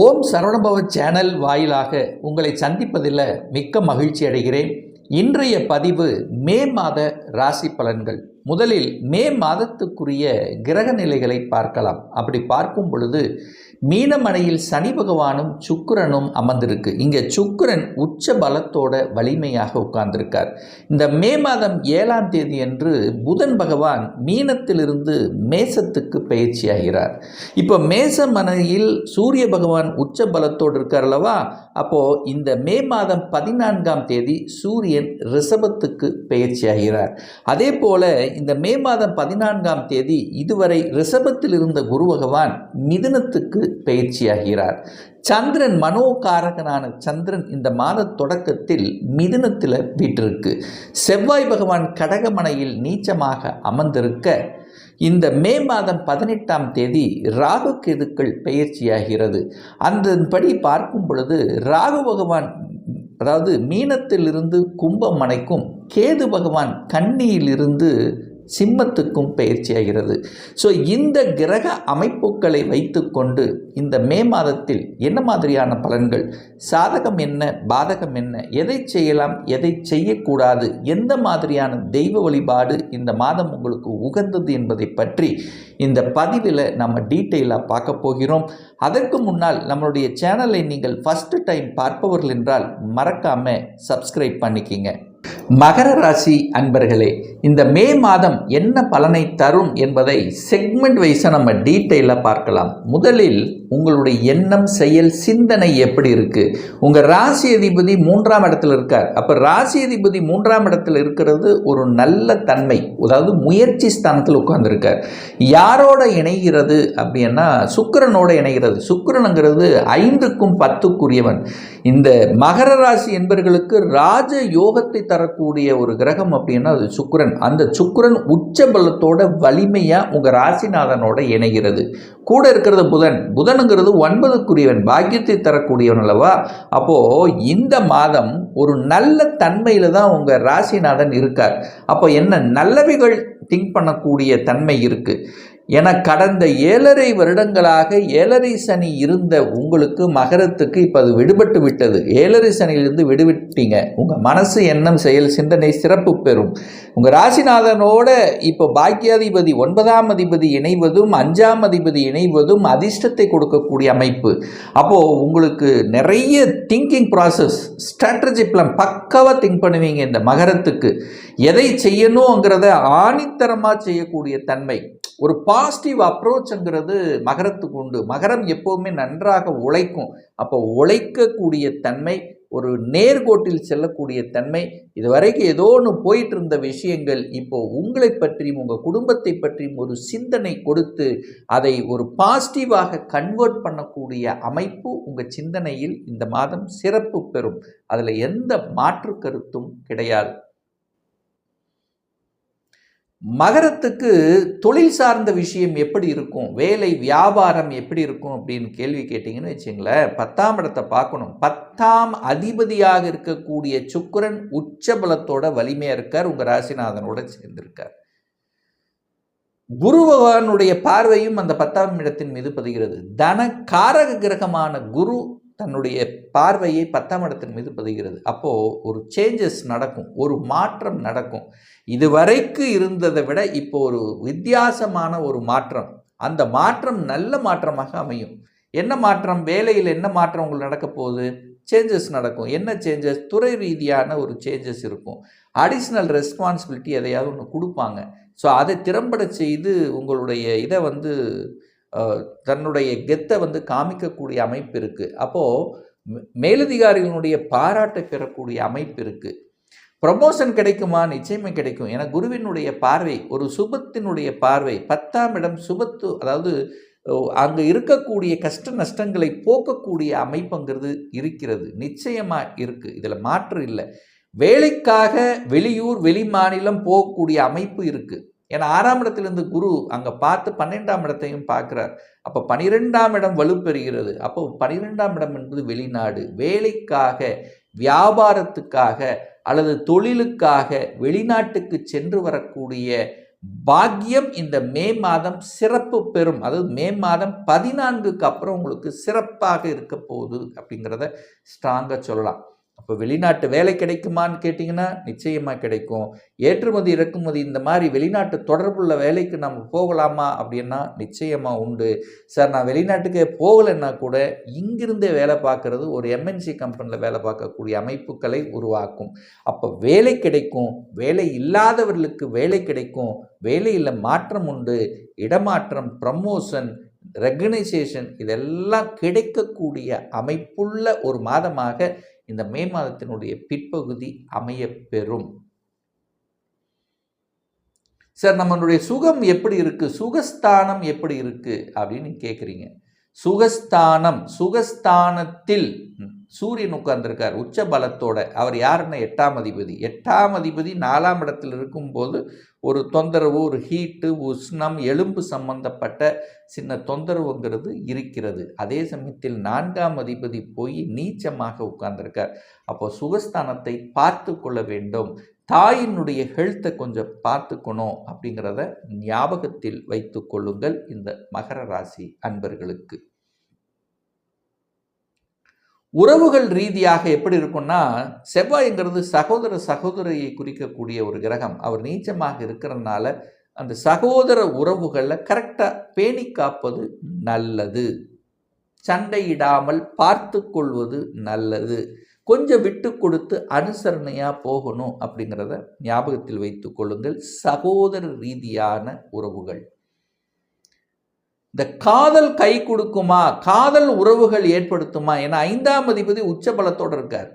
ஓம் Saravanabhava channel வாயிலாக உங்களை சந்திப்பதில் மிக்க மகிழ்ச்சி அடைகிறேன். இன்றைய பதிவு மே மாத ராசி பலன்கள். முதலில் மே மாதத்துக்குரிய கிரக நிலைகளை பார்க்கலாம். அப்படி பார்க்கும் பொழுது மீனமனையில் சனி பகவானும் சுக்கரனும் அமர்ந்திருக்கு. இங்கே சுக்கிரன் உச்ச பலத்தோட வலிமையாக உட்கார்ந்திருக்கார். இந்த மே மாதம் ஏழாம் தேதி அன்று புதன் பகவான் மீனத்திலிருந்து மேசத்துக்கு பயிற்சியாகிறார் இப்போ மேசமனையில் சூரிய பகவான் உச்ச பலத்தோடு இருக்கார் அல்லவா? அப்போது இந்த மே மாதம் பதினான்காம் தேதி சூரியன் ரிஷபத்துக்கு பயிற்சியாகிறார் அதே போல இந்த மே மாதம் பதினான்காம் தேதி இதுவரை ரிஷபத்தில் இருந்த குரு பகவான் மிதுனத்துக்கு பயிற்சியாகிறார். சந்திரன் மனோகாரகனான சந்திரன் இந்த மாத தொடக்கத்தில் மிதுனத்தில் வீட்டிருக்கு செவ்வாய் பகவான் கடகமனையில் நீச்சமாக அமர்ந்திருக்க இந்த மே மாதம் பதினெட்டாம் தேதி ராகு கேதுக்கள் பயிற்சியாகிறது. அதன்படி பார்க்கும் பொழுது ராகு பகவான் அதாவது மீனத்திலிருந்து கும்பமனைக்கும் கேது பகவான் கன்னியிலிருந்து சிம்மத்துக்கும் பயிற்சியாகிறது. ஸோ இந்த கிரக அமைப்புகளை வைத்துக்கொண்டு இந்த மே மாதத்தில் என்ன மாதிரியான பலன்கள்? சாதகம் என்ன? பாதகம் என்ன? எதை செய்யலாம்? எதை செய்யக்கூடாது? எந்த மாதிரியான தெய்வ வழிபாடு இந்த மாதம் உங்களுக்கு உகந்தது என்பதை பற்றி இந்த பதிவில் நம்ம டீட்டெயிலாக பார்க்க போகிறோம். அதற்கு முன்னால் நம்மளுடைய சேனலை நீங்கள் ஃபஸ்ட்டு டைம் பார்ப்பவர்கள் என்றால் மறக்காமல் சப்ஸ்கிரைப் பண்ணிக்கிங்க. மகர ராசி அன்பர்களே இந்த மே மாதம் என்ன பலனை தரும் என்பதை செக்மெண்ட் வைஸாக நம்ம டீட்டெயிலாக பார்க்கலாம். முதலில் உங்களுடைய எண்ணம் செயல் சிந்தனை எப்படி இருக்குது உங்கள் ராசி அதிபதி மூன்றாம் இடத்துல இருக்கார். அப்போ ராசி அதிபதி மூன்றாம் இடத்துல இருக்கிறது ஒரு நல்ல தன்மை அதாவது முயற்சி ஸ்தானத்தில் உட்கார்ந்துருக்கார். யாரோட இணைகிறது அப்படின்னா சுக்கரனோட இணைகிறது. சுக்கரனுங்கிறது ஐந்துக்கும் பத்துக்குரியவன். இந்த மகர ராசி என்பவர்களுக்கு ராஜ யோகத்தை தரக்கூடிய ஒரு கிரகம் அப்படின்னா அது சுக்கரன். அந்த சுக்கிரன் உச்ச பலத்தோட வலிமையாக உங்கள் ராசிநாதனோட இணைகிறது. கூட இருக்கிறது புதன். புதனுங்கிறது ஒன்பதுக்குரியவன். பாக்கியத்தை தரக்கூடியவன் அல்லவா? அப்போது இந்த மாதம் ஒரு நல்ல தன்மையில் தான் உங்கள் ராசிநாதன் இருக்கார். அப்போ என்ன? நல்லவைகள் திங்க் பண்ணக்கூடிய தன்மை இருக்குது என கடந்த ஏழரை வருடங்களாக ஏழரை சனி இருந்த உங்களுக்கு மகரத்துக்கு இப்போ அது விடுபட்டு விட்டது. ஏழரை சனியிலிருந்து விடுவிட்டீங்க. உங்கள் மனசு எண்ணம் செயல் சிந்தனை சிறப்பு பெறும். உங்கள் ராசிநாதனோட இப்போ பாக்கியாதிபதி ஒன்பதாம் அதிபதி இணைவதும் அஞ்சாம் அதிபதி இணைவதும் அதிர்ஷ்டத்தை கொடுக்கக்கூடிய அமைப்பு. அப்போது உங்களுக்கு நிறைய திங்கிங் ப்ராசஸ் ஸ்ட்ராட்டஜி பிளான் பக்காவாக திங்க் பண்ணுவீங்க இந்த மகரத்துக்கு. எதை செய்யணுங்கிறத ஆணித்தரமாக செய்யக்கூடிய தன்மை. ஒரு பா பாசிட்டிவ் அப்ரோச்ங்கிறது மகரத்துக்கு உண்டு. மகரம் எப்போவுமே நன்றாக உழைக்கும். அப்போ உழைக்கக்கூடிய தன்மை ஒரு நேர்கோட்டில் செல்லக்கூடிய தன்மை இதுவரைக்கும் ஏதோ ஒன்று போயிட்டு இருந்த விஷயங்கள் இப்போ உங்களை பற்றியும் உங்கள் குடும்பத்தை பற்றியும் ஒரு சிந்தனை கொடுத்து அதை ஒரு பாசிட்டிவாக கன்வெர்ட் பண்ணக்கூடிய அமைப்பு உங்கள் சிந்தனையில் இந்த மாதம் சிறப்பு பெறும். அதில் எந்த மாற்று கருத்தும் கிடையாது. மகரத்துக்கு தொழில் சார்ந்த விஷயம் எப்படி இருக்கும்? வேலை வியாபாரம் எப்படி இருக்கும் அப்படின்னு கேள்வி கேட்டிங்கன்னு வச்சுங்களேன் பத்தாம் இடத்தை பார்க்கணும். பத்தாம் அதிபதியாக இருக்கக்கூடிய சுக்கரன் உச்சபலத்தோட வலிமையாக இருக்கார். உங்கள் ராசிநாதனோட சேர்ந்திருக்கார். குரு பகவானுடைய பார்வையும் அந்த பத்தாம் இடத்தின் மீது பதிகிறது. தன காரக கிரகமான குரு தன்னுடைய பார்வையை பத்தாம் இடத்தின் மீது பதிகிறது. அப்போது ஒரு சேஞ்சஸ் நடக்கும் ஒரு மாற்றம் நடக்கும். இதுவரைக்கு இருந்ததை விட இப்போ ஒரு வித்தியாசமான ஒரு மாற்றம். அந்த மாற்றம் நல்ல மாற்றமாக அமையும். என்ன மாற்றம்? வேலையில் என்ன மாற்றம் உங்களுக்கு நடக்க போகுது? சேஞ்சஸ் நடக்கும். என்ன சேஞ்சஸ் துறை ரீதியான ஒரு சேஞ்சஸ் இருக்கும். அடிஷ்னல் ரெஸ்பான்சிபிலிட்டி எதையாவது ஒன்று கொடுப்பாங்க. ஸோ அதை திறம்பட செய்து உங்களுடைய இதை வந்து தன்னுடைய கெத்தை வந்து காமிக்கக்கூடிய அமைப்பு இருக்குது அப்போது மேலதிகாரிகளுடைய பாராட்டை பெறக்கூடிய அமைப்பு இருக்குது ப்ரமோஷன் கிடைக்குமா? நிச்சயமே கிடைக்கும். ஏன்னா குருவினுடைய பார்வை ஒரு சுபத்தினுடைய பார்வை பத்தாம் இடம் சுபத்து அதாவது அங்கே இருக்கக்கூடிய கஷ்ட நஷ்டங்களை போக்கக்கூடிய அமைப்புங்கிறது இருக்கிறது. நிச்சயமாக இருக்குது இதில் மாற்று இல்லை. வேலைக்காக வெளியூர் வெளி மாநிலம் போகக்கூடிய அமைப்பு இருக்குது ஏன்னா ஆறாம் இடத்திலிருந்து குரு அங்கே பார்த்து பன்னெண்டாம் இடத்தையும் பார்க்குறார். அப்போ பனிரெண்டாம் இடம் வலுப்பெறுகிறது. அப்போ பனிரெண்டாம் இடம் என்பது வெளிநாடு. வேலைக்காக வியாபாரத்துக்காக அல்லது தொழிலுக்காக வெளிநாட்டுக்கு சென்று வரக்கூடிய பாக்கியம் இந்த மே மாதம் சிறப்பு பெறும். அதாவது மே மாதம் பதினான்குக்கு அப்புறம் உங்களுக்கு சிறப்பாக இருக்க போகுது அப்படிங்கிறத ஸ்ட்ராங்காக சொல்லலாம். அப்போ வெளிநாட்டு வேலை கிடைக்குமான்னு கேட்டிங்கன்னா நிச்சயமாக கிடைக்கும். ஏற்றுமதி இறக்குமதி இந்த மாதிரி வெளிநாட்டு தொடர்புள்ள வேலைக்கு நம்ம போகலாமா அப்படின்னா நிச்சயமாக உண்டு. சார் நான் வெளிநாட்டுக்கே போகலைன்னா கூட இங்கிருந்தே வேலை பார்க்குறது ஒரு எம்என்சி கம்பெனியில் வேலை பார்க்கக்கூடிய அமைப்புகளை உருவாக்கும். அப்போ வேலை கிடைக்கும். வேலை இல்லாதவர்களுக்கு வேலை கிடைக்கும். வேலையில் மாற்றம் உண்டு. இடமாற்றம் ப்ரமோஷன் ரெகனைசேஷன் இதெல்லாம் கிடைக்கக்கூடிய அமைப்புள்ள ஒரு மாதமாக இந்த மே மாதத்தினுடைய பிற்பகுதி அமையப்பெறும். சார் நம்மளுடைய சுகம் எப்படி இருக்கு? சுகஸ்தானம் எப்படி இருக்கு? அப்படின்னு கேட்குறீங்க சுகஸ்தானம் சுகஸ்தானத்தில் சூரியன் உட்கார்ந்துருக்கார். உச்ச பலத்தோட அவர் யாருன்னா எட்டாம் அதிபதி. எட்டாம் அதிபதி நாலாம் இடத்தில் இருக்கும்போது ஒரு தொந்தரவு ஒரு ஹீட்டு உஷ்ணம் எலும்பு சம்பந்தப்பட்ட சின்ன தொந்தரவுங்கிறது இருக்கிறது. அதே சமயத்தில் நான்காம் அதிபதி போய் நீச்சமாக உட்கார்ந்துருக்கார். அப்போ சுகஸ்தானத்தை பார்த்து கொள்ள வேண்டும். தாயினுடைய ஹெல்த்தை கொஞ்சம் பார்த்துக்கணும் அப்படிங்கிறத ஞாபகத்தில் வைத்து கொள்ளுங்கள் இந்த மகர ராசி அன்பர்களுக்கு. உறவுகள் ரீதியாக எப்படி இருக்கும்னா செவ்வாய்ங்கிறது சகோதர சகோதரியை குறிக்கக்கூடிய ஒரு கிரகம். அவர் நீச்சமாக இருக்கிறதுனால அந்த சகோதர உறவுகளை கரெக்டாக பேணி காப்பது நல்லது. சண்டையிடாமல் பார்த்து கொள்வது நல்லது. கொஞ்சம் விட்டு கொடுத்து அனுசரணையாக போகணும் அப்படிங்கிறத ஞாபகத்தில் வைத்து கொள்ளுங்கள். சகோதர ரீதியான உறவுகள். இந்த காதல் கை கொடுக்குமா? காதல் உறவுகள் ஏற்படுத்துமா? ஏன்னா ஐந்தாம் அதிபதி உச்ச பலத்தோடு இருக்கார்.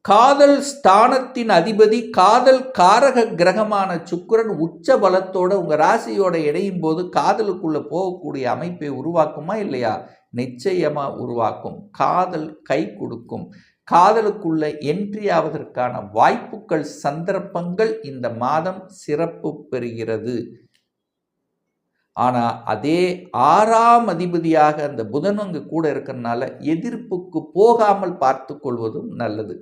காதல் ஸ்தானத்தின் அதிபதி காதல் காரக கிரகமான சுக்கரன் உச்ச பலத்தோட உங்கள் ராசியோட இணையும் போது காதலுக்குள்ளே போகக்கூடிய அமைப்பை உருவாக்குமா இல்லையா? நிச்சயமாக உருவாக்கும். காதல் கை கொடுக்கும். காதலுக்குள்ள என்ட்ரி ஆவதற்கான வாய்ப்புகள் சந்தர்ப்பங்கள் இந்த மாதம் சிறப்பு பெறுகிறது. ஆனால் அதே ஆறாம் அதிபதியாக அந்த புதன் அங்கு கூட இருக்கிறதுனால எதிர்ப்புக்கு போகாமல் பார்த்து கொள்வதும் நல்லது.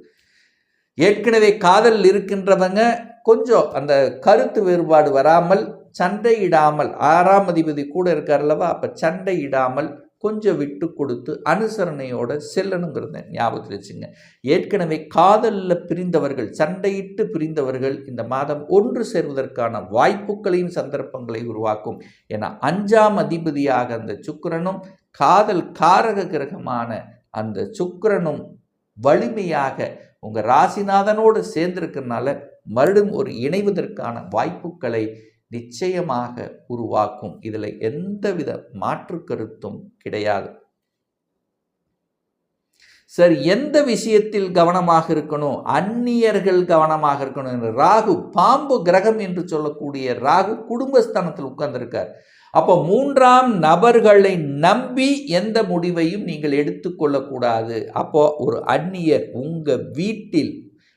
ஏற்கனவே காதல் இருக்கின்றவங்க கொஞ்சம் அந்த கருத்து வேறுபாடு வராமல் சண்டையிடாமல் ஆறாம் அதிபதி கூட இருக்கார்லவா அப்போ சண்டையிடாமல் கொஞ்சம் விட்டு கொடுத்து அனுசரணையோட செல்லணுங்கிறத ஞாபகத்தில் வச்சுங்க. ஏற்கனவே காதலில் பிரிந்தவர்கள் சண்டையிட்டு பிரிந்தவர்கள் இந்த மாதம் ஒன்று சேர்வதற்கான வாய்ப்புகளையும் சந்தர்ப்பங்களை உருவாக்கும். ஏன்னா அஞ்சாம் அதிபதியாக அந்த சுக்கரனும் காதல் காரக கிரகமான அந்த சுக்கரனும் வலிமையாக உங்கள் ராசிநாதனோடு சேர்ந்திருக்கிறதுனால மறுபடியும் ஒரு இணைவதற்கான வாய்ப்புகளை நிச்சயமாக உருவாக்கும். இதில் எந்தவித மாற்று கருத்தும் கிடையாது. சரி எந்த விஷயத்தில் கவனமாக இருக்கணும்? அந்நியர்கள் கவனமாக இருக்கணும் என்று. ராகு பாம்பு கிரகம் என்று சொல்லக்கூடிய ராகு குடும்பஸ்தானத்தில் உட்கார்ந்திருக்கார். அப்போ மூன்றாம் நபர்களை நம்பி எந்த முடிவையும் நீங்கள் எடுத்துக்கொள்ளக்கூடாது. அப்போ ஒரு அந்நியர் உங்கள் வீட்டில்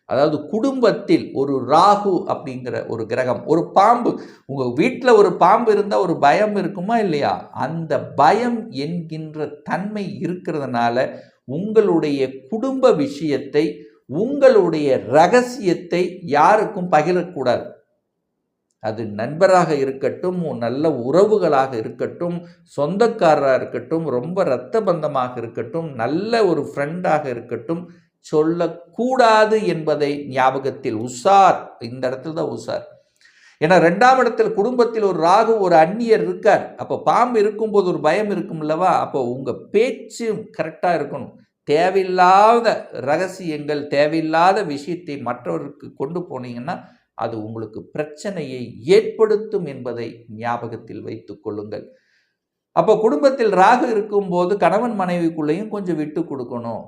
அதாவது குடும்பத்தில் ஒரு ராகு அப்படிங்கிற ஒரு கிரகம் ஒரு பாம்பு. உங்கள் வீட்டில் ஒரு பாம்பு இருந்தால் ஒரு பயம் இருக்குமா இல்லையா? அந்த பயம் என்கின்ற தன்மை இருக்கிறதுனால உங்களுடைய குடும்ப விஷயத்தை உங்களுடைய ரகசியத்தை யாருக்கும் பகிரக்கூடாது. அது நண்பராக இருக்கட்டும் நல்ல உறவுகளாக இருக்கட்டும் சொந்தக்காரராக இருக்கட்டும் ரொம்ப இரத்த பந்தமாக இருக்கட்டும் நல்ல ஒரு ஃப்ரெண்டாக இருக்கட்டும் சொல்லக்கூடாது என்பதை ஞாபகத்தில் உஷார் இந்த இடத்துல தான் உஷார் ஏன்னா ரெண்டாம் இடத்தில் குடும்பத்தில் ஒரு ராகு ஒரு அந்நியர் இருக்கார். அப்போ பாம்பு இருக்கும்போது ஒரு பயம் இருக்கும் இல்லவா அப்போ உங்கள் பேச்சும் கரெக்டாக இருக்கணும். தேவையில்லாத ரகசியங்கள் தேவையில்லாத விஷயத்தை மற்றவருக்கு கொண்டு போனீங்கன்னா அது உங்களுக்கு பிரச்சனையை ஏற்படுத்தும் என்பதை ஞாபகத்தில் வைத்துக் கொள்ளுங்கள். அப்போ குடும்பத்தில் ராகு இருக்கும்போது கணவன் மனைவிக்குள்ளேயும் கொஞ்சம் விட்டு கொடுக்கணும்.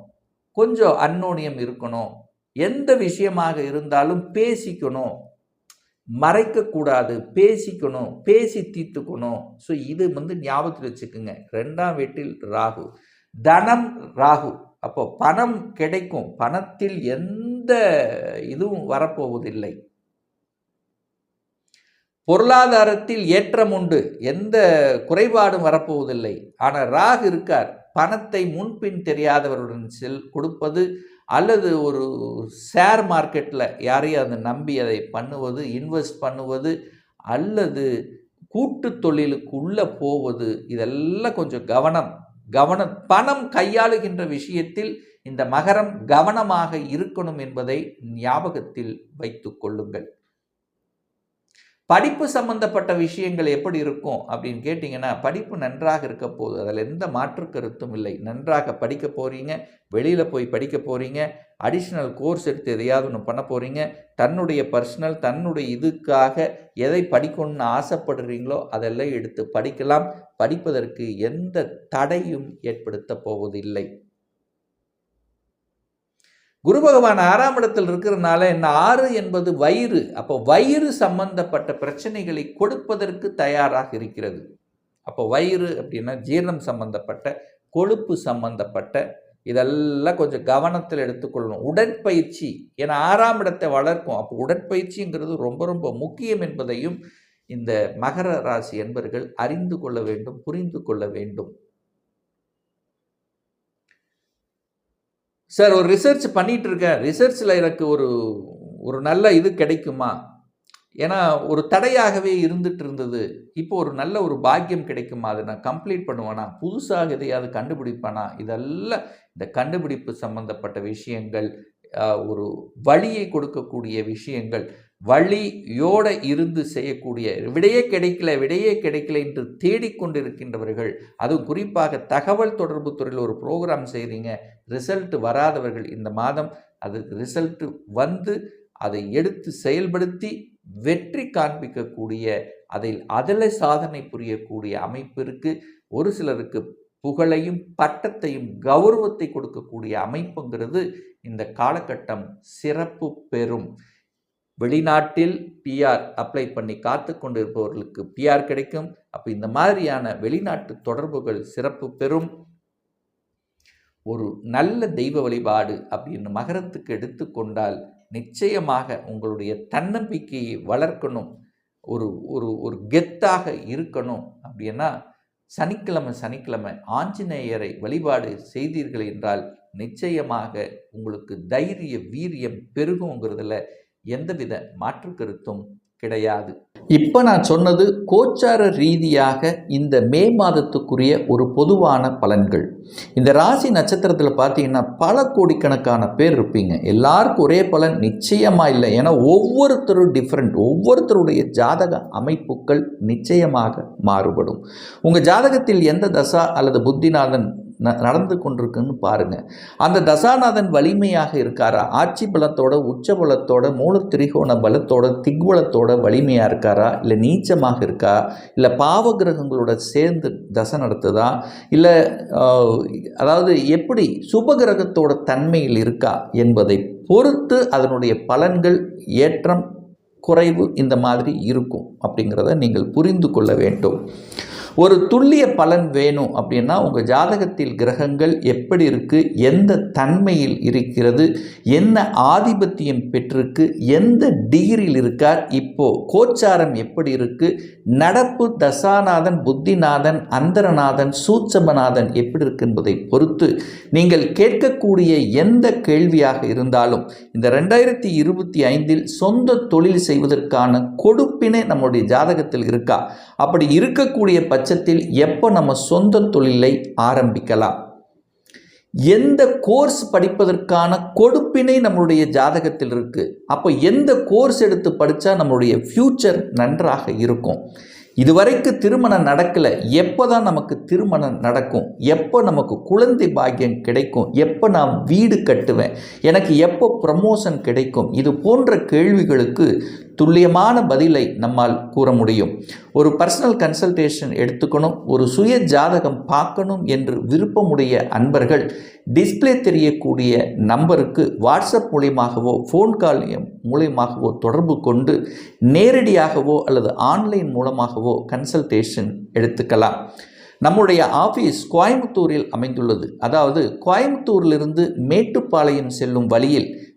கொஞ்சம் அன்னோனியம் இருக்கணும். எந்த விஷயமாக இருந்தாலும் பேசிக்கணும். மறைக்கக்கூடாது பேசிக்கணும் பேசி தீர்த்துக்கணும். ஸோ இது வந்து ஞாபகத்தில் வச்சுக்கோங்க. ரெண்டாம் வீட்டில் ராகு. தனம் ராகு. அப்போ பணம் கிடைக்கும். பணத்தில் எந்த இதுவும் வரப்போவதில்லை. பொருளாதாரத்தில் ஏற்றம் உண்டு. எந்த குறைபாடும் வரப்போவதில்லை. ஆனால் ராகு இருக்கார். பணத்தை முன்பின் தெரியாதவர்களுடன் செல் கொடுப்பது அல்லது ஒரு ஷேர் மார்க்கெட்டில் யாரையும் அதை நம்பி அதை பண்ணுவது இன்வெஸ்ட் பண்ணுவது அல்லது கூட்டு தொழிலுக்கு உள்ளே போவது இதெல்லாம் கொஞ்சம் கவனம். கவனம் பணம் கையாளுகின்ற விஷயத்தில் இந்த மகரம் கவனமாக இருக்கணும் என்பதை ஞாபகத்தில் வைத்து கொள்ளுங்கள். படிப்பு சம்பந்தப்பட்ட விஷயங்கள் எப்படி இருக்கும் அப்படின்னு கேட்டிங்கன்னா படிப்பு நன்றாக இருக்க போகுது. அதில் எந்த மாற்று கருத்தும் இல்லை. நன்றாக படிக்க போகிறீங்க வெளியில் போய் படிக்க போகிறீங்க அடிஷ்னல் கோர்ஸ் எடுத்து எதையாவது ஒன்று பண்ண போகிறீங்க தன்னுடைய பர்சனல் தன்னுடைய இதுக்காக எதை படிக்கணும்னு ஆசைப்படுறீங்களோ அதெல்லாம் எடுத்து படிக்கலாம். படிப்பதற்கு எந்த தடையும் ஏற்படுத்த போவதில்லை. குரு பகவான் ஆறாம் இடத்தில் இருக்கிறதுனால என்ன? ஆறு என்பது வயிறு. அப்போ வயிறு சம்பந்தப்பட்ட பிரச்சனைகளை கொடுப்பதற்கு தயாராக இருக்கிறது. அப்போ வயிறு அப்படின்னா ஜீரணம் சம்பந்தப்பட்ட கொழுப்பு சம்பந்தப்பட்ட இதெல்லாம் கொஞ்சம் கவனத்தில் எடுத்துக்கொள்ளணும். உடற்பயிற்சி. ஏன்னா ஆறாம் இடத்தை வளர்க்கும் அப்போ உடற்பயிற்சிங்கிறது ரொம்ப ரொம்ப முக்கியம் என்பதையும் இந்த மகர ராசி என்பர்கள் அறிந்து கொள்ள வேண்டும் புரிந்து கொள்ள வேண்டும். சார் ஒரு ரிசர்ச் பண்ணிகிட்டு இருக்கேன் ரிசர்ச்சில் எனக்கு ஒரு ஒரு நல்ல இது கிடைக்குமா? ஏன்னா ஒரு தடையாகவே இருந்துட்டு இருந்தது இப்போ ஒரு நல்ல ஒரு பாக்கியம் கிடைக்குமா? அதை நான் கம்ப்ளீட் பண்ணுவேனா? புதுசாக எதையாவது கண்டுபிடிப்பானா? இதெல்லாம் இந்த கண்டுபிடிப்பு சம்பந்தப்பட்ட விஷயங்கள் ஒரு வழியை கொடுக்கக்கூடிய விஷயங்கள் வழியோட இருந்து செய்யக்கூடிய விடையே கிடைக்கல விடையே கிடைக்கல என்று தேடிக்கொண்டிருக்கின்றவர்கள் அதுவும் குறிப்பாக தகவல் தொடர்பு துறையில் ஒரு ப்ரோக்ராம் செய்கிறீங்க ரிசல்ட் வராதவர்கள் இந்த மாதம் அதுக்கு ரிசல்ட் வந்து அதை எடுத்து செயல்படுத்தி வெற்றி காண்பிக்கக்கூடிய அதில் அதில் சாதனை புரியக்கூடிய அமைப்பிற்கு ஒரு சிலருக்கு புகழையும் பட்டத்தையும் கௌரவத்தை கொடுக்கக்கூடிய அமைப்புங்கிறது இந்த காலகட்டம் சிறப்பு பெறும். வெளிநாட்டில் பிஆர் அப்ளை பண்ணி காத்து கொண்டிருப்பவர்களுக்கு பிஆர் கிடைக்கும். அப்போ இந்த மாதிரியான வெளிநாட்டு தொடர்புகள் சிறப்பு பெறும். ஒரு நல்ல தெய்வ வழிபாடு அப்படின்னு மகரத்துக்கு எடுத்துக்கொண்டால் நிச்சயமாக உங்களுடைய தன்னம்பிக்கையை வளர்க்கணும். ஒரு ஒரு ஒரு கெத்தாக இருக்கணும் அப்படின்னா சனிக்கிழமை சனிக்கிழமை ஆஞ்சநேயரை வழிபாடு செய்தீர்கள் என்றால் நிச்சயமாக உங்களுக்கு தைரிய வீரியம் பெருகுங்கிறதுல எந்தவித மாற்று கருத்தும் கிடையாது. இப்போ நான் சொன்னது கோச்சார ரீதியாக இந்த மே மாதத்துக்குரிய ஒரு பொதுவான பலன்கள். இந்த ராசி நட்சத்திரத்தில் பார்த்தீங்கன்னா பல கோடிக்கணக்கான பேர் இருப்பீங்க. எல்லாருக்கும் ஒரே பலன் நிச்சயமாக இல்லை. ஏன்னா ஒவ்வொருத்தரும் டிஃப்ரெண்ட் ஒவ்வொருத்தருடைய ஜாதக அமைப்புகள் நிச்சயமாக மாறுபடும். உங்கள் ஜாதகத்தில் எந்த தசா அல்லது புத்திநாதன் நடந்து கொண்டிருக்குன்னு பாருங்கள் அந்த தசாநாதன் வலிமையாக இருக்காரா? ஆட்சி பலத்தோட உச்ச பலத்தோட மூல திரிகோண பலத்தோட திக்வலத்தோட வலிமையாக இருக்காரா? இல்லை நீச்சமாக இருக்கா? இல்லை பாவ கிரகங்களோட சேர்ந்து தசை நடத்துதா? இல்லை அதாவது எப்படி சுப கிரகத்தோட தன்மையில் இருக்கா என்பதை பொறுத்து அதனுடைய பலன்கள் ஏற்றம் குறைவு இந்த மாதிரி இருக்கும் அப்படிங்கிறத நீங்கள் புரிந்து கொள்ள வேண்டும். ஒரு துல்லிய பலன் வேணும் அப்படின்னா உங்கள் ஜாதகத்தில் கிரகங்கள் எப்படி இருக்குது எந்த தன்மையில் இருக்கிறது? என்ன ஆதிபத்தியம் பெற்றிருக்கு? எந்த டிகிரியில் இருக்கார்? இப்போது கோச்சாரம் எப்படி இருக்குது நடப்பு தசாநாதன் புத்திநாதன் அந்தரநாதன் சூட்சமநாதன் எப்படி இருக்கு என்பதை பொறுத்து நீங்கள் கேட்கக்கூடிய எந்த கேள்வியாக இருந்தாலும் இந்த ரெண்டாயிரத்தி இருபத்தி ஐந்தில் சொந்த தொழில் செய்வதற்கான கொடுப்பினை நம்முடைய ஜாதகத்தில் இருக்கா? அப்படி இருக்கக்கூடிய பட்சத்தில் எப்போ நம்ம சொந்த தொழிலை ஆரம்பிக்கலாம்? எந்த கோர்ஸ் படிப்பதற்கான கொடுப்பினை நம்மளுடைய ஜாதகத்தில் இருக்குது அப்போ எந்த கோர்ஸ் எடுத்து படித்தா நம்மளுடைய ஃப்யூச்சர் நன்றாக இருக்கும்? இதுவரைக்கு திருமணம் நடக்கலை. எப்போ தான் நமக்கு திருமணம் நடக்கும்? எப்போ நமக்கு குழந்தை பாக்கியம் கிடைக்கும்? எப்போ நான் வீடு கட்டுவேன்? எனக்கு எப்போ ப்ரமோஷன் கிடைக்கும்? இது போன்ற கேள்விகளுக்கு துல்லியமான பதிலை நம்மால் கூற முடியும். ஒரு பர்சனல் கன்சல்டேஷன் எடுத்துக்கணும். ஒரு சுய ஜாதகம் பார்க்கணும் என்று விருப்பமுடைய அன்பர்கள் டிஸ்ப்ளே தெரியக்கூடிய நம்பருக்கு வாட்ஸ்அப் மூலியமாகவோ ஃபோன் கால் மூலியமாகவோ தொடர்பு கொண்டு நேரடியாகவோ அல்லது ஆன்லைன் மூலமாகவோ மூலமாகவோ கன்சல்டேஷன் எடுத்துக்கலாம். நம்முடைய ஆஃபீஸ் கோயம்புத்தூரில் அமைந்துள்ளது. அதாவது கோயம்புத்தூரிலிருந்து மேட்டுப்பாளையம் செல்லும் வழியில்